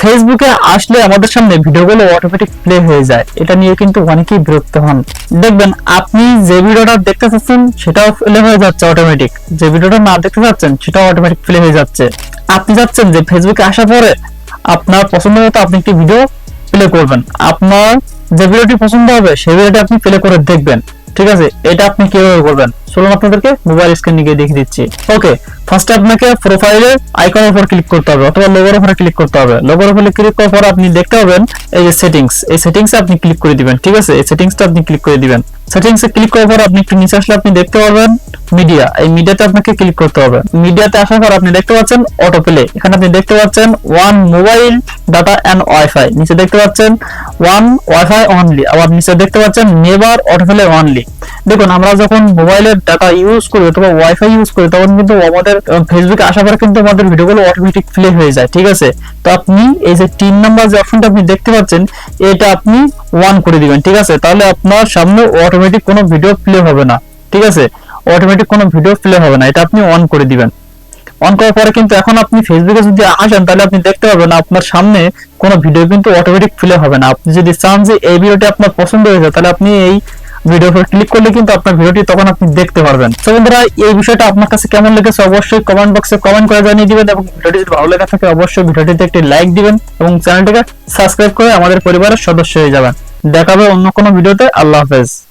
ফেসবুকে আসলে আমাদের সামনে ভিডিওগুলো অটোমেটিক প্লে হয়ে যায়। এটা নিয়ে কিন্তু অনেকেই বিরক্ত হন। দেখবেন আপনি যে ভিডিওটা দেখতে চাচ্ছেন, সেটাও প্লে হয়ে যাচ্ছে অটোমেটিক যে ভিডিওটা না দেখতে চাচ্ছেন, সেটাও অটোমেটিক প্লে হয়ে যাচ্ছে। আপনি চাচ্ছেন যে ফেসবুকে আসার পরে আপনার পছন্দ মতো আপনি একটি ভিডিও প্লে করবেন। আপনার যে ভিডিওটি পছন্দ হবে, সেই ভিডিওটি আপনি প্লে করে দেখবেন। ঠিক আছে? এটা আপনি কীভাবে করবেন চলুন আপনাদেরকে মোবাইল স্ক্রিনে গিয়ে দেখিয়ে দিচ্ছি। ওকে ফার্স্টে আপনাকে প্রোফাইলের আইকনের উপর ক্লিক করতে হবে, অথবা লোগোর উপরে ক্লিক করতে হবে। লোগোর উপরে ক্লিক করার পর আপনি দেখতে পাবেন এই যে সেটিংস এই সেটিংসে আপনি ক্লিক করে দিবেন, ঠিক আছে? এই সেটিংসটা আপনি ক্লিক করে দিবেন। সেটিংসে ক্লিক করার পর আপনি একটু নিচে আসলে আপনি দেখতে পাবেন মিডিয়া এই মিডিয়াতে আপনাকে ক্লিক করতে হবে। মিডিয়াতে আসার পর আপনি দেখতে পাচ্ছেন অটো প্লে এখানে আপনি দেখতে পাচ্ছেন one mobile data and wifi নিচে দেখতে পাচ্ছেন ওয়ান ওয়াইফাই অনলি আবার নিচে দেখতে পাচ্ছেন নেভার অটো প্লে অনলি দেখুন, আমরা যখন মোবাইলের ডাটা ইউজ করি, অথবা ওয়াইফাই ইউজ করি, তখন কিন্তু আমাদের ফেসবুকে আসার পরে কিন্তু আমাদের ভিডিওগুলো অটোমেটিক প্লে হয়ে যায়, ঠিক আছে? তো আপনি এই যে তিন নাম্বার যে অপশনটা আপনি দেখতে পাচ্ছেন, এটা আপনি ওয়ান করে দিবেন, ঠিক আছে? তাহলে আপনার সামনে অটোমেটিক কোনো ভিডিও প্লে হবে না, ঠিক আছে? অটোমেটিক কোনো ভিডিও প্লে হবে না, এটা আপনি অন করে দিবেন। অন করার পরে কিন্তু এখন আপনি ফেসবুকে যদি আসেন, তাহলে আপনি দেখতে পাবেন আপনার সামনে কোনো ভিডিও কিন্তু অটোমেটিক প্লে হবে না। আপনি যদি চান যে এই ভিডিওটি আপনার পছন্দ হয়েছে, তাহলে আপনি এই ভিডিওর উপর ক্লিক করলে কিন্তু আপনার ভিডিওটি তখন আপনি দেখতে পারবেন। তো বন্ধুরা, এই বিষয়টা আপনার কাছে কেমন লেগেছে অবশ্যই কমেন্ট বক্সে কমেন্ট করে জানিয়ে দিবেন এবং ভিডিওটি যদি ভালো লেগে থাকে, অবশ্যই ভিডিওটিতে একটি লাইক দিবেন এবং চ্যানেলটিকে সাবস্ক্রাইব করে আমাদের পরিবারের সদস্য হয়ে যাবেন। দেখাবে অন্য কোনো ভিডিওতে আল্লাহ হাফেজ।